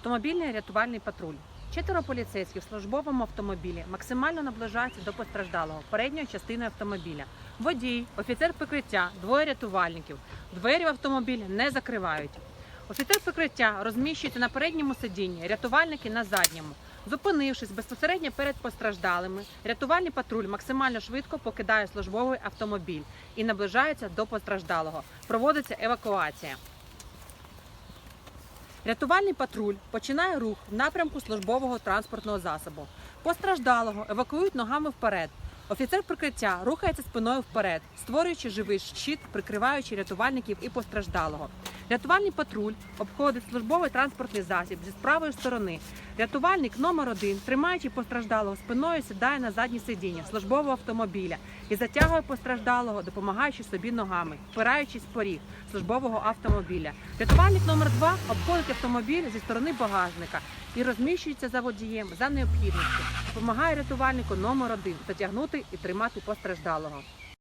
Автомобільний рятувальний патруль. Четверо поліцейських в службовому автомобілі максимально наближаються до постраждалого передньої частини автомобіля. Водій, офіцер прикриття, двоє рятувальників. Двері в автомобіль не закривають. Офіцер прикриття розміщується на передньому сидінні, рятувальники на задньому. Зупинившись безпосередньо перед постраждалими, рятувальний патруль максимально швидко покидає службовий автомобіль і наближається до постраждалого. Проводиться евакуація. Рятувальний патруль починає рух в напрямку службового транспортного засобу. Постраждалого евакуюють ногами вперед. Офіцер прикриття рухається спиною вперед, створюючи живий щит, прикриваючи рятувальників і постраждалого. Рятувальний патруль обходить службовий транспортний засіб зі правої сторони. Рятувальник номер один, тримаючи постраждалого спиною, сідає на заднє сидіння службового автомобіля і затягує постраждалого, допомагаючи собі ногами, впираючись в поріг службового автомобіля. Рятувальник номер два обходить автомобіль зі сторони багажника і розміщується за водієм за необхідністю. Допомагає рятувальнику номер один затягнути і тримати постраждалого.